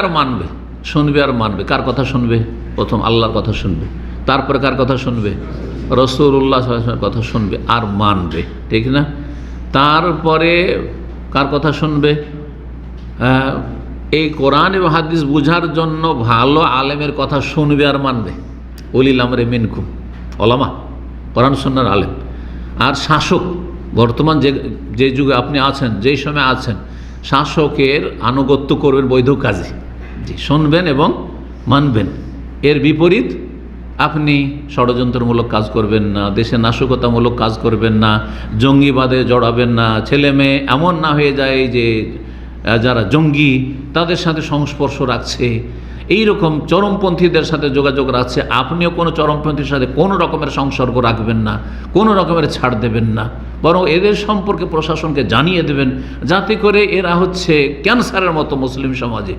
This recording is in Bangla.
আর মানবে? শুনবে আর মানবে। কার কথা শুনবে? প্রথম আল্লাহর কথা শুনবে। তারপরে কার কথা শুনবে? রসুল্লাহ কথা শুনবে আর মানবে। ঠিক না? তারপরে কার কথা শুনবে? আহ, এই কোরআন এবং হাদিস বুঝার জন্য ভালো আলেমের কথা শুনবে আর মানবে। অলিল আমরে মিনকুম ওলামা কোরআন সন্ন্যার আলেম। আর শাসক বর্তমান যে যে যুগে আপনি আছেন যেই সময় আছেন শাসকের আনুগত্য করবেন বৈধ কাজে। শুনবেন এবং মানবেন। এর বিপরীত, আপনি ষড়যন্ত্রমূলক কাজ করবেন না, দেশে নাশকতামূলক কাজ করবেন না, জঙ্গিবাদে জড়াবেন না, ছেলে মেয়ে এমন না হয়ে যায় যে যারা জঙ্গি, তাদের সাথে সংস্পর্শ রাখছে। এই রকম চরমপন্থীদের সাথে যোগাযোগ রাখছে, আপনিও কোনো চরমপন্থীর সাথে কোনো রকমের সংসর্গ রাখবেন না, কোনো রকমের ছাড় দেবেন না। বরং এদের সম্পর্কে প্রশাসনকে জানিয়ে দেবেন, যাতে করে এরা হচ্ছে ক্যান্সারের মতো মুসলিম সমাজে।